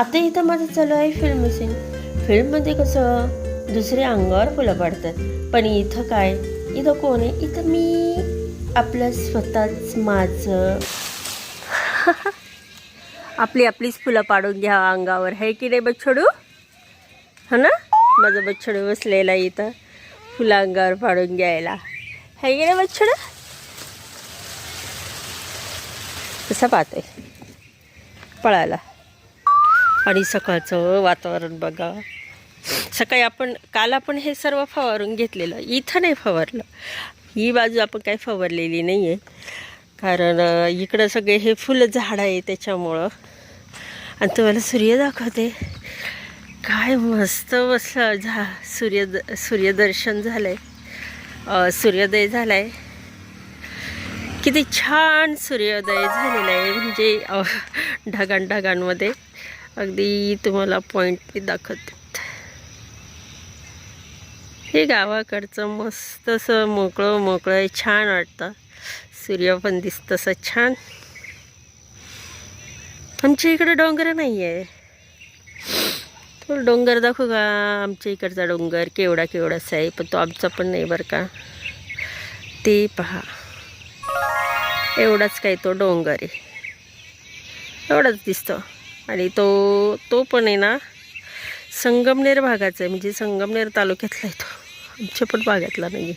आता इथं माझं चालू आहे फिल्म सीन फिल्ममध्ये कसं दुसरे अंगावर फुलं पाडतात. पण इथं काय? इथं कोण आहे? इथं मी. आपलं स्वतःच माझं. आपली आपलीच फुलं पाडून घ्या अंगावर. है की नाही बच्छडू हा हो ना? माझं बच्छडू बसलेला इथं. फुलं अंगावर पाडून घ्यायला. है की नाही बच्छडू कसं पाहतोय? पळायला आणि सकाळचं वातावरण बघा. सकाळी आपण काल आपण हे सर्व फवारून घेतलेलं. इथं नाही फवारलं. ही बाजू आपण काही फवारलेली नाही आहे कारण इकडं सगळे हे फुलं झाड आहे त्याच्यामुळं. आणि तुम्हाला सूर्य दाखवते. काय मस्त बसलं झा सूर्य सूर्यदर्शन झालं आहे सूर्योदय झाला आहे किती छान सूर्योदय झालेला आहे. म्हणजे ढगांढगांमध्ये. ढगांमध्ये अगदी तुम्हाला पॉईंट मी दाखवते. हे गावाकडचं मस्त असं मोकळं मोकळं आहे, छान वाटतं. सूर्य पण दिसतं असं छान. आमच्या इकडं डोंगर नाही आहे तो डोंगर दाखवू का आमच्या इकडचा डोंगर केवढा केवढाच आहे पण तो आमचा पण नाही बरं का. ते पहा. एवढाच काय तो डोंगर आहे. एवढाच दिसतो. आणि तो तो पण आहे ना संगमनेर भागाचा आहे. म्हणजे संगमनेर तालुक्यातला आहे तो. आमच्या पण भागातला नाही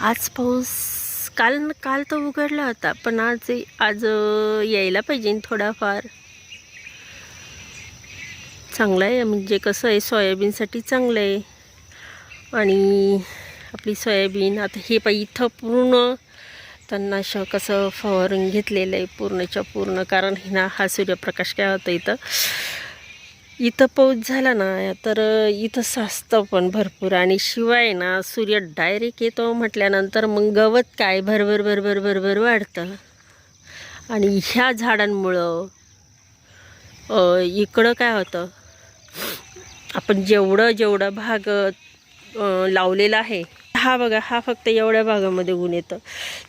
आज पाऊस काल काल तर उघडला होता पण आज आज यायला पाहिजे थोडाफार. चांगला आहे म्हणजे कसं आहे सोयाबीनसाठी चांगलं आहे. आणि आपली सोयाबीन आता हे पाय इथं पूर्ण तणनाशक कसं फवारून घेतलेलं आहे पूर्णच्या पूर्ण. कारण हे ना हा सूर्यप्रकाश काय होतं इथं? इथं पाऊस झाला ना तर इथं साचतं पण भरपूर. आणि शिवाय ना सूर्य डायरेक्ट येतो म्हटल्यानंतर मग गवत काय भरभर भरभर भरभर वाढतं. आणि ह्या झाडांमुळं इकडं काय होतं? आपण जेवढं जेवढं भाग लावलेला आहे. हा बघा हा फक्त एवढ्या भागामध्ये ऊन येतं.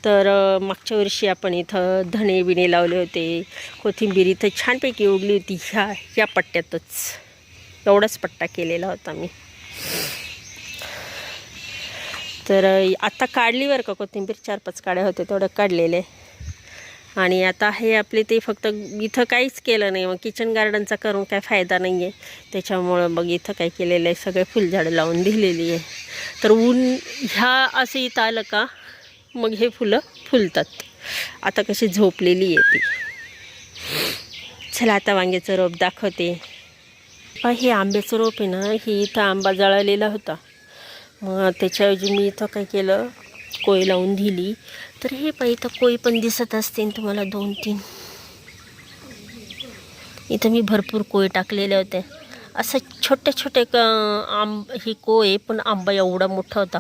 तर मागच्या वर्षी आपण इथं धणे बिणे लावले होते. कोथिंबीर इथं छानपैकी उगली होती. ह्या ह्या पट्ट्यातच. एवढाच पट्टा केलेला होता मी. तर आत्ता आता काढली बरं का कोथिंबीर? चार पाच काड्या होत्या तेवढ्या काढलेले आणि आता हे आपले ते फक्त इथं काहीच केलं नाही. मग किचन गार्डनचा करून काय फायदा नाही आहे त्याच्यामुळं मग इथं काय केलेलं आहे. सगळे फुलझाडं लावून दिलेली आहे. तर ऊन ह्या असं इथं आलं का मग हे फुलं फुलतात. आता कशी झोपलेली आहे ती. चला आता वांग्याचं रोप दाखवते. हे आंब्याचं रोप आहे ना हे इथं आंबा जळालेला होता. मग त्याच्याऐवजी मी इथं काय केलं कोय लावून दिली. तर हे पाहिजे इथं कोई पण दिसत असतील तुम्हाला दोन तीन. इथं मी भरपूर कोय टाकलेले होते. असं छोटे छोटे क आंब ही कोय पण आंबा एवढा मोठा होता.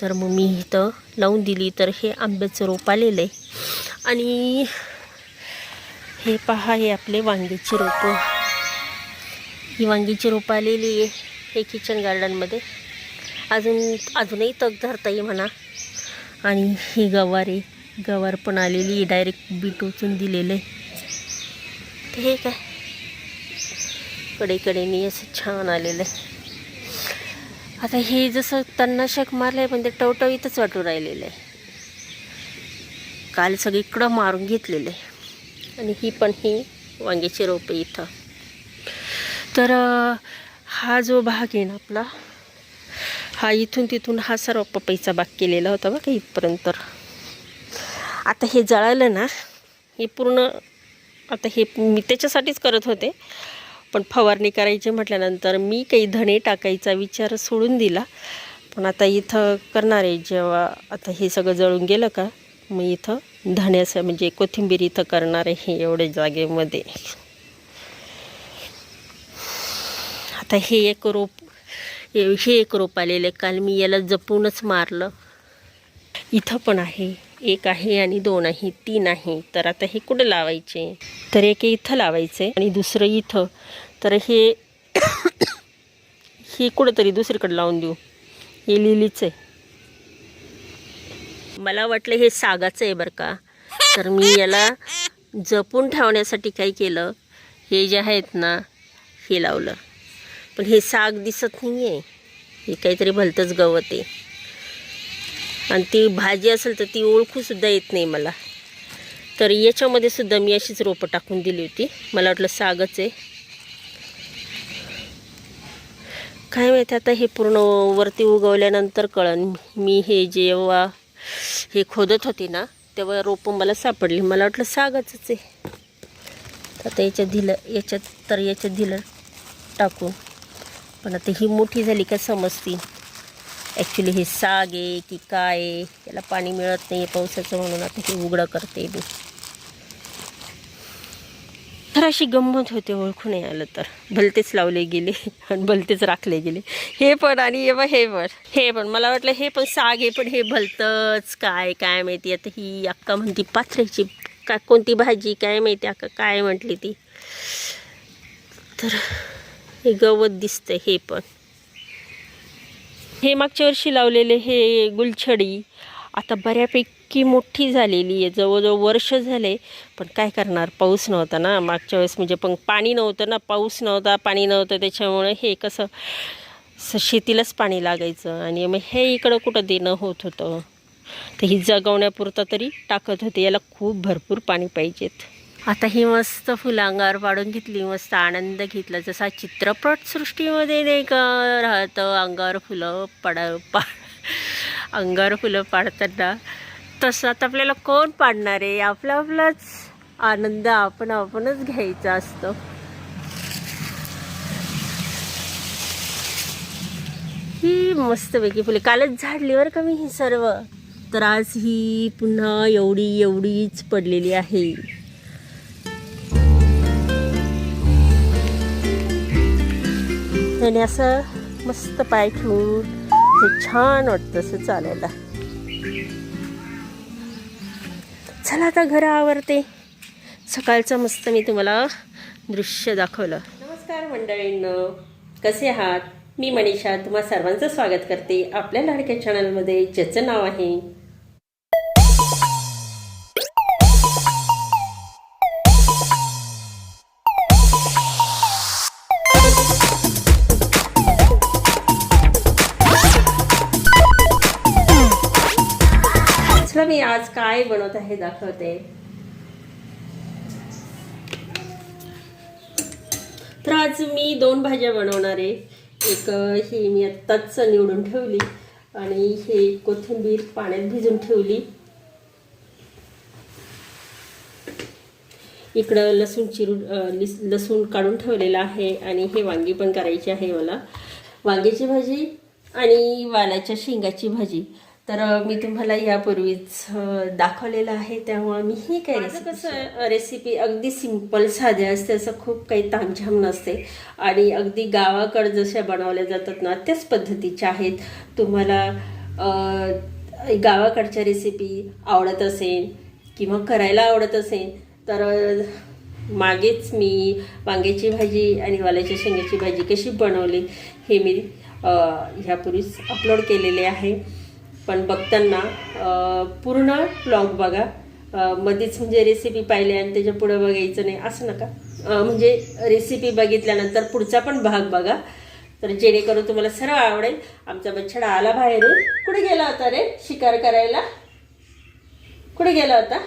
तर मग मी इथं लावून दिली. तर हे आंब्याचं रोप आलेलं आहे. आणि हे पहा हे आपले वांगीची रोपं. ही वांगीची रोपं आलेली आहे. हे किचन गार्डनमध्ये अजून अजूनही तग धरता येईल म्हणा. आणि ही गवार आहे गवार पण आलेली डायरेक्ट बी उचून दिलेलं आहे. ठीक हे काय? असं छान आलेलं आहे. आता हे जसं तन्नाशक मारलं आहे पण ते टवटवीतच वाटू राहिलेलं आहे. काल सगळीकडं मारून घेतलेलं आहे. आणि ही पण ही वांग्याची रोपं इथं. तर हा जो भाग आहे ना आपला हा इथून तिथून हा सर्व पपईचा बाग केलेला होता बघा इथपर्यंत तर. आता हे जळालं ना हे पूर्ण आता हे मी त्याच्यासाठीच करत होते. पण फवारणी करायची म्हटल्यानंतर मी काही धणे टाकायचा विचार सोडून दिला. पण आता इथं करणार आहे जेव्हा आता हे सगळं जळून गेलं का मग इथं धण्याचं म्हणजे कोथिंबीर इथं करणार आहे हे एवढ्या जागेमध्ये. आता हे एक रोप हे हे एक रोप आलेलं आहे. काल मी याला जपूनच मारलं. इथं पण आहे. एक आहे आणि दोन आहे तीन आहे. तर आता हे कुठं लावायचे? तर एक इथं लावायचे आणि दुसरं इथं. तर हे हे कुठंतरी दुसरीकडे लावून देऊ. हे लिलीच आहे. मला वाटलं हे सागाचं आहे बरं का. तर मी याला जपून ठेवण्यासाठी काय केलं? हे जे आहेत ना हे लावलं. पण हे साग दिसत नाही आहे हे काहीतरी भलतंच गवत आहे. आणि ती भाजी असेल तर ती ओळखूसुद्धा येत नाही मला. तर याच्यामध्ये सुद्धा मी अशीच रोपं टाकून दिली होती. मला वाटलं सागच आहे. काय माहिती आता हे पूर्ण वरती उगवल्यानंतर कळन. मी हे जेव्हा हे खोदत होते ना तेव्हा रोपं मला सापडली. मला वाटलं सागाचंच आहे. आता याच्यात दिलं याच्यात तर याच्यात दिलं टाकून. पण आता ही मोठी झाली का समजती. ॲक्च्युली हे साग आहे की काय आहे याला पाणी मिळत नाही आहे पावसाचं म्हणून आता हे उघडं करते मी तर अशी गंमत होते ओळखू नाही आलं तर. भलतेच लावले गेले आणि भलतेच राखले गेले. हे पण आणि हे बघ हे पण. हे पण. मला वाटलं हे पण साग आहे पण हे भलतंच काय काय माहिती. आता ही अक्का म्हणती पाथऱ्याची का कोणती भाजी? काय माहिती अक्का काय म्हटली ती? तर हे गवत दिसतं हे पण. हे मागच्या वर्षी लावलेले हे गुलछडी आता बऱ्यापैकी मोठी झालेली आहे. जवळजवळ वर्ष झाले पण काय करणार? पाऊस नव्हता ना मागच्या वेळेस. म्हणजे पण पाणी नव्हतं ना पाऊस नव्हता पाणी नव्हतं. त्याच्यामुळे हे कसं स शेतीलाच पाणी लागायचं. आणि मग हे इकडं कुठं देणं होत होतं? तर ही जगवण्यापुरतं तरी टाकत होते. याला खूप भरपूर पाणी पाहिजेत. आता ही मस्त फुलं अंगावर पाडून घेतली मस्त आनंद घेतला. जसा चित्रपटसृष्टीमध्ये नाही का राहतं अंगावर फुलं पडा पा अंगावर फुलं पाडताना तसं आता आपल्याला कोण पाडणार आहे? आपला आपलाच आनंद आपण आपणच घ्यायचा असतो. ही मस्तपैकी फुले. कालच झाडली बरं का मी ही सर्व? तर आज ही पुन्हा एवढी एवढीच पडलेली आहे. त्याने असं मस्त पाय ठेवून ते छान वाटतं असं चालायला. चला आता घर आवरते. सकाळचं मस्त मी तुम्हाला दृश्य दाखवलं. नमस्कार मंडळींनं कसे आहात? मी मनीषा तुम्हा सर्वांचं स्वागत करते आपल्या लाडक्या चॅनलमध्ये ज्याचं नाव आहे चला मी आज काय बनवत आहे दाखवते. तर आज मी दोन भाज्या बनवणार आहे. एक ही मी आत्ताच निवडून ठेवली आणि हे कोथिंबीर पाण्यात भिजून ठेवली. इकडं लसूण चिरून लसूण काढून ठेवलेलं आहे आणि हे वांगी पण करायची आहे मला. वांग्याची भाजी आणि वालाच्या शेंगाची भाजी. तर मी तुम्हाला यापूर्वीच दाखवलेलं आहे. त्यामुळं मी ही काय कसं रेसिपी अगदी सिंपल साध्या असते. असं खूप काही तामझाम नसते. आणि अगदी गावाकडं जशा बनवल्या जातात ना त्याच पद्धतीच्या आहेत. तुम्हाला गावाकडच्या रेसिपी आवडत असेल किंवा करायला आवडत असेल तर मागेच मी वांग्याची भाजी आणि वाल्याच्या शेंगाची भाजी कशी बनवली हे मी ह्यापूर्वीच अपलोड केलेले आहे. पण बघताना पूर्ण ब्लॉग बघा. मध्येच म्हणजे रेसिपी पाहिली आणि त्याच्या पुढं बघायचं नाही असं नका. म्हणजे रेसिपी बघितल्यानंतर पुढचा पण भाग बघा. तर जेणेकरून तुम्हाला सरळ आवडेल. आमचा बच्छडा आला बाहेरून. कुठे गेला होता रे? शिकार करायला? कुठे गेला होता?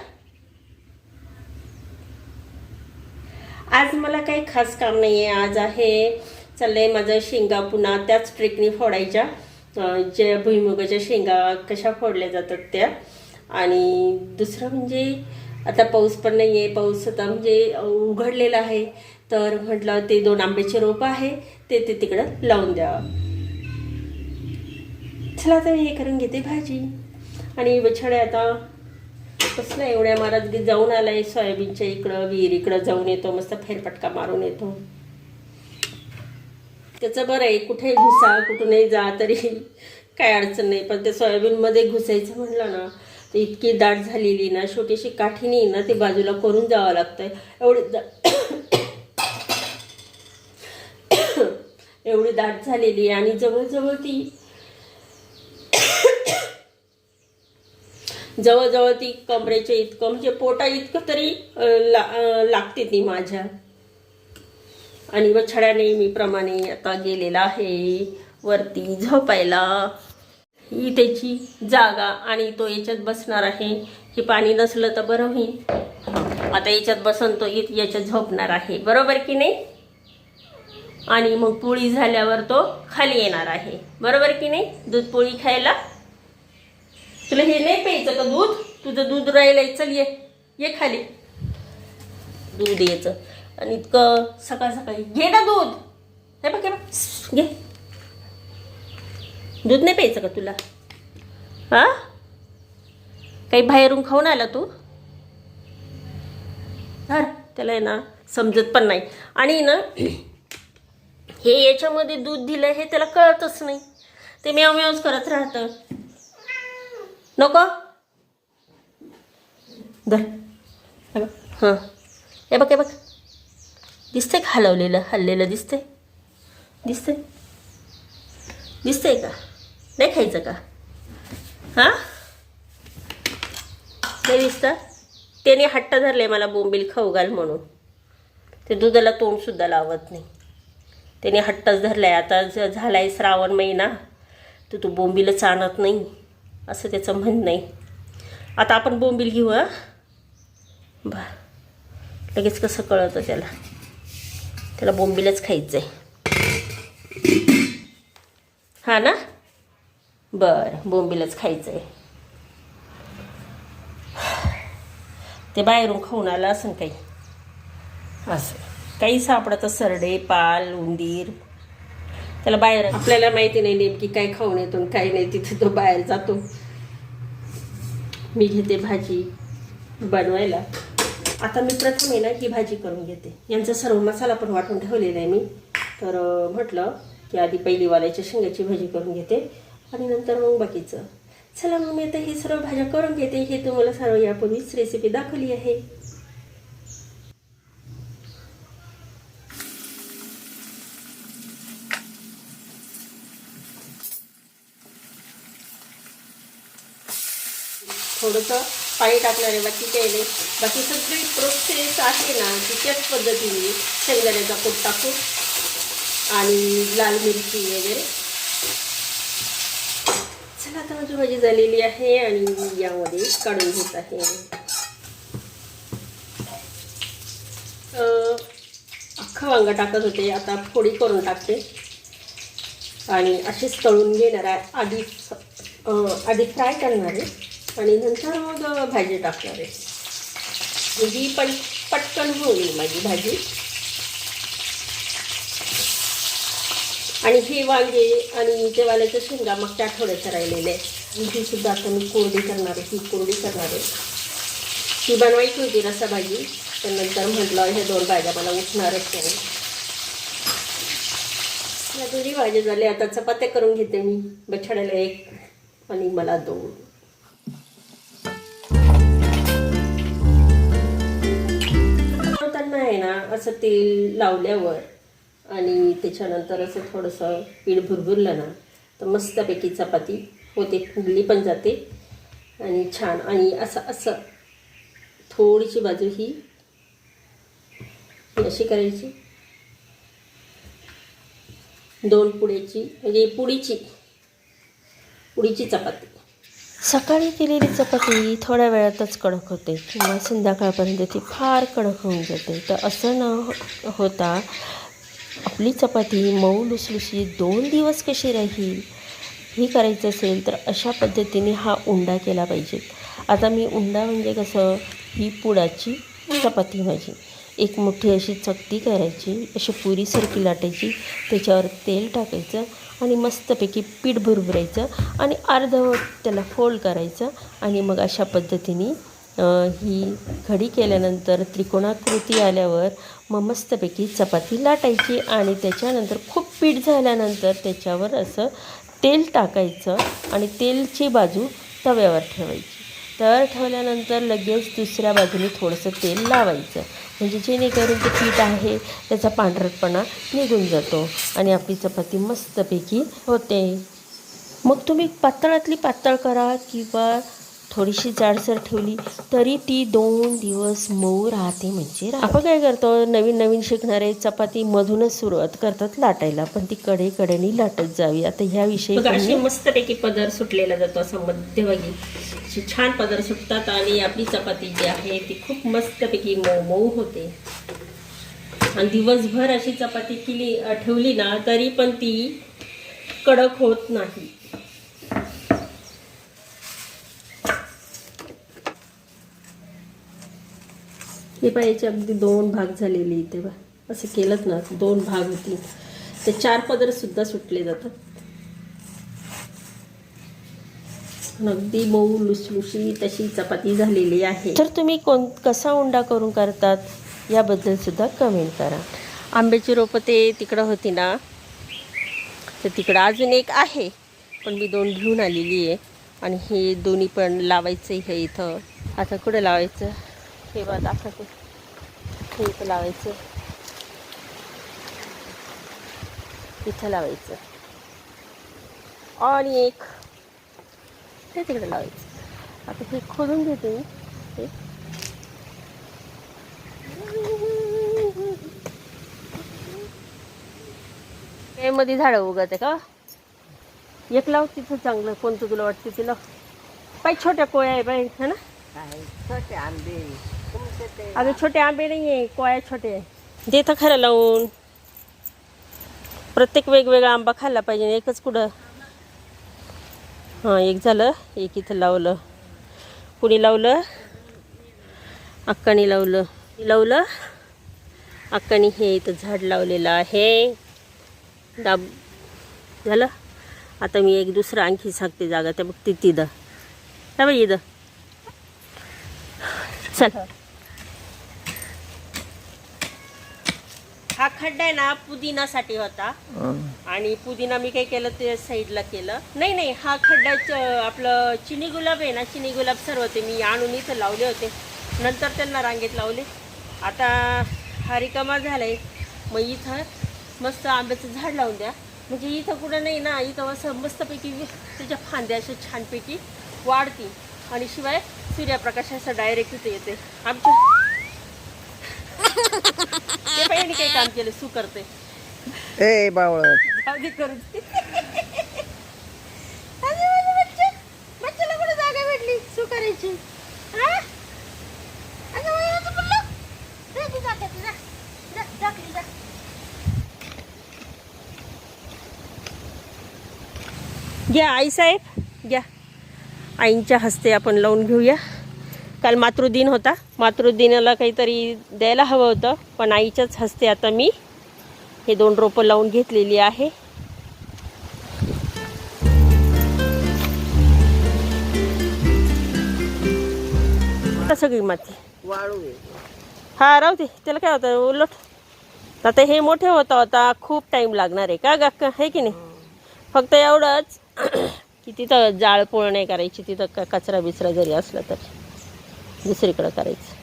आज मला काही खास काम नाही आहे आज आहे चाललंय माझं शेंगा पुन्हा त्याच ट्रेकने फोडायच्या. ज्या भुईमुगाच्या शेंगा कशा फोडल्या जातात त्या. आणि दुसरं म्हणजे आता पाऊस पण नाही आहे पाऊस आता म्हणजे उघडलेला आहे. तर म्हटलं ते दोन आंब्याचे रोपं आहे ते ते तिकडं लावून द्यावं. चला आता मी हे करून घेते भाजी. आणि बछडे आता कसलं एवढ्या महाराज जाऊन आलाय सोयाबीनच्या इकडं विहीर इकडं जाऊन येतो मस्त फेरफटका मारून येतो. त्याचं बरं आहे कुठेही घुसा कुठूनही जा तरी काय अडचण नाही. पण ते सोयाबीनमध्ये घुसायचं म्हणलं ना तर इतकी दाट झालेली ना छोटीशी काठीनी ना ते बाजूला करून जावं लागतंय. एवढी एवढी दाट झालेली आहे. आणि जवळजवळ ती जवळजवळ ती कमरेच्या इतकं म्हणजे पोटा इतकं तरी ला लागते ती माझ्या. आणि बछड्या नेहमीप्रमाणे आता गेलेला आहे. वरती झोपायला. ही त्याची जागा आणि तो याच्यात बसणार आहे. हे पाणी नसलं तर बरं होईल. आता याच्यात बसन तो याच्यात झोपणार आहे. बरोबर की नाही? आणि मग पोळी झाल्यावर तो खाली येणार आहे. बरोबर की नाही? दूध पोळी खायला? तुला हे नाही प्यायचं का दूध? तुझं दूध राहिलंय. चल ये. ये खाली. दूध यायचं आणि इतकं सकाळ सकाळी घे ना दूध. हे बघ घे. दूध नाही प्यायचं का तुला? हा? काही बाहेरून खाऊन आला तू? धर त्याला आहे ना समजत पण नाही. आणि ना हे याच्यामध्ये दूध दिलं हे त्याला कळतच नाही. ते म्याव म्यावच करत राहतं. नको. धर. हे हां. हे बघ हे बघ. दिसतंय का हलवलेलं? हललेलं दिसतंय? दिसतंय? दिसतंय का? नाही खायचं का? हां? ते दिसतं? त्याने हट्ट धरले मला बोंबील खाऊ घाल म्हणून. ते दुधाला तोंडसुद्धा लावत नाही. त्याने हट्टच धरलाय. आता ज- झालाय श्रावण महिना. तर तू बोंबीलच आणत नाही. असं त्याचं म्हणणं नाही आता आपण बोंबील घेऊ हां? बा लगेच कसं कळतं त्याला? त्याला बोंबीलच खायचं आहे हा ना? बरं बोंबीलच खायचं आहे ते बाहेरून खाऊन आलं असं काही? असं. काही सापडतं सरडे पाल उंदीर. त्याला बाहेर आपल्याला माहिती नाही नेमकी काय खाऊन येतो काय नाही तिथे तो बाहेर जातो. मी घेते भाजी बनवायला. आता मी प्रथम आहे ना ही भाजी करून घेते. यांचा सर्व मसाला पण वाटून ठेवलेला आहे मी. तर म्हटलं की आधी पहिली वालायच्या शेंगाची भाजी करून घेते आणि नंतर मग बाकीचं. चला मग मी आता ही सर्व भाज्या करून घेते. हे तुम्हाला सर्व यापूर्वीच रेसिपी दाखवली आहे. थोडंसं पाणी टाकणारे बाकी काही नाही बाकी सगळी प्रोसेस आहे ना ती त्याच पद्धतीने शेंगदाण्याचा कूट टाकू आणि लाल मिरची वगैरे. चला आता माझी भाजी झालेली आहे आणि यामध्ये काढून घेत आहे. अख्खा वांगा टाकत होते आता फोडी करून टाकते. आणि असेच तळून घेणार आहे. आधी आधी फ्राय करणार आहे. आणि नंतर मग भाजी टाकणार आहे. म्हणजे ही पण पटकन होईल माझी भाजी. आणि हे वांगे आणि ते वाल्याचं शेंगा मागच्या आठवड्याचं राहिलेले आहे. ही सुद्धा आता मी कोरडी करणार आहे ही कोरडी करणार आहे. ही बनवायची होती रसा भाजी पण नंतर म्हटलं हे दोन भाज्या मला उठणारच नाही. या दोन्ही भाज्या झाल्या आता चपात्या करून घेते मी बछड्याला एक आणि मला दोन. आहे ना असं तेल लावल्यावर आणि त्याच्यानंतर असं थोडंसं पीठ भुरभुरलं ना तर मस्तपैकी चपाती होते फुगली पण जाते आणि छान. आणि असं असं थोडीशी बाजू ही अशी करायची. दोन पुड्याची म्हणजे पुडीची पुडीची चपाती. सकाळी केलेली चपाती थोड्या वेळातच कडक होते किंवा संध्याकाळपर्यंत ती फार कडक होऊन जाते. तर असं न हो, होता आपली चपाती मऊ लुसलुशी दोन दिवस कशी राहील हे करायचं असेल तर अशा पद्धतीने हा उंडा केला पाहिजे. आता मी उंडा म्हणजे कसं? ही पुडाची चपाती माझी एक मोठी अशी चकती करायची अशी पुरीसारखी लाटायची त्याच्यावर तेल टाकायचं आणि मस्तपैकी पीठ भुरभुरायचं आणि अर्धवट त्याला फोल्ड करायचं आणि मग अशा पद्धतीने ही घडी केल्यानंतर त्रिकोणाकृती आल्यावर मग मस्तपैकी चपाती लाटायची आणि त्याच्यानंतर खूप पीठ झाल्यानंतर त्याच्यावर असं तेल टाकायचं आणि तेलची बाजू तव्यावर ठेवायची. तव्यावर ठेवल्यानंतर लगेच दुसऱ्या बाजूने थोडंसं तेल लावायचं. म्हणजे जेणेकरून ते पीठ आहे त्याचा पांढरटपणा निघून जातो आणि आपली चपाती मस्तपैकी होते. मग तुम्ही पातळातली पातळ करा किंवा थोडीशी जाडसर ठेवली तरी ती दोन दिवस मऊ राहते म्हणजे. आपण काय करतो नवीन नवीन शिकणारे चपाती मधूनच सुरुवात करतात लाटायला पण ती कडे कडेनी लाटत जावी. आता ह्याविषयी मस्तपैकी पदर सुटलेला जातो असं मध्यभागी. अशी छान पदर सुटतात आणि आपली चपाती जी आहे ती खूप मस्तपैकी मऊ मऊ होते. आणि दिवसभर अशी चपाती केली ठेवली ना तरी पण ती कडक होत नाही. हे पाहिजे अगदी दोन भाग झालेले इथे बा असं केलंच ना दोन भाग होतील. ते चार पदर सुद्धा सुटले जातात. अगदी मऊ लुसलुशीत तशी चपाती झालेली आहे. तर तुम्ही कोण कसा उंडा करून करतात? याबद्दल सुद्धा कमेंट करा. आंब्याची रोपं ते तिकडं होती ना? तर तिकडं अजून एक आहे. पण मी दोन घेऊन आलेली आहे. आणि हे दोन्ही पण लावायचं हे इथं. आता कुठं लावायचं? हे बा दाखवते हे इथं लावायचं. इथं लावायचं. आणि एक ते तिकडे लावायचं आता हे खोदून घेते मी हे हे मध्ये झाडं उगत आहे का एक लाव तिथं चांगलं कोणतं तुला वाटतं तिला पाय छोट्या कोया आहे बाई है ना छोटे आंबे ते अगं छोटे आंबे नाही आहे कोया छोटे आहे तर खरं लावून प्रत्येक वेगवेगळा आंबा खाल्ला पाहिजे एकच कुठं हां एक झालं एक इथं लावलं. कुणी लावलं? अक्कानी लावलं. लावलं? अक्कानी हे इथं झाड लावलेलं आहे. दाब झालं? आता मी एक दुसरं आणखी सांगते जागा त्या बघ ती तिथं. काय बाई इथं. चल. हा खड्डा आहे ना पुदिनासाठी होता. आणि पुदिना मी काय केलं ते साईडला केलं. नाही नाही हा खड्डा च- आपलं चिनी गुलाब आहे ना चिनी गुलाब सर्व ते मी आणून इथं लावले होते. नंतर त्यांना रांगेत लावले. आता हा रिकामा झालाय. मग इथं मस्त आंब्याचं झाड लावून द्या. म्हणजे इथं कुठं नाही ना इथं असं मस्तपैकी त्याच्या फांद्या अशा छानपैकी वाढतील. आणि शिवाय सूर्यप्रकाश असं डायरेक्ट इथे येते आमच्या काही काम केलं सू करते ए बावळत जाऊ दे करू दे. अरे माझं बच्चा, बच्चाला कुठं जागा भेटली सू करायची हा? अगं बाई, माझं पिल्लू. दे ती जागा, ती जा. जा, टाकली जा. घ्या आईसाहेब घ्या आईंच्या हस्ते आपण लावून घेऊया काल मातृदिन होता. मातृदिनाला काहीतरी द्यायला हवं होतं पण आईच्याच हस्ते आता मी हे दोन रोपं लावून घेतलेली आहे. आता सगळी माती. वाळू हा राहू दे. त्याला काय होतं उलट. आता हे मोठे होता होता खूप टाईम लागणार आहे का गा आहे की नाही? फक्त एवढंच की तिथं जाळपोळ नाही करायची तिथं क कचरा बिचरा जरी असला तर. दुसरीकडं करायचं.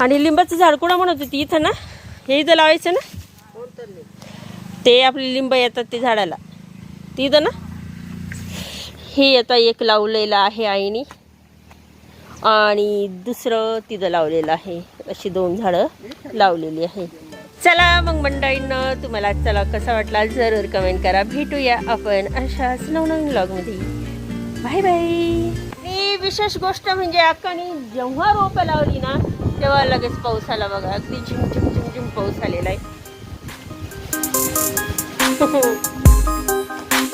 आणि लिंबाचं झाड कोणा म्हणत होती इथं ना? हे इथं लावायचं ना? ते आपले लिंब येतात ते झाडाला. ती इथं ना? हे आता एक लावलेलं आहे आईने. आणि दुसरं तिथं लावलेलं आहे. अशी दोन झाडं लावलेली आहे. चला मग मंडळींना तुम्हाला चला कसा वाटला जरूर कमेंट करा. भेटूया आपण अशाच नवनवीन ब्लॉगमध्ये बाय बाय. आणि विशेष गोष्ट म्हणजे अक्कानी जेव्हा रोपं लावली ना तेव्हा लगेच पाऊस आला बघा. अगदी झिम झिम झिम झिम पाऊस आलेला आहे.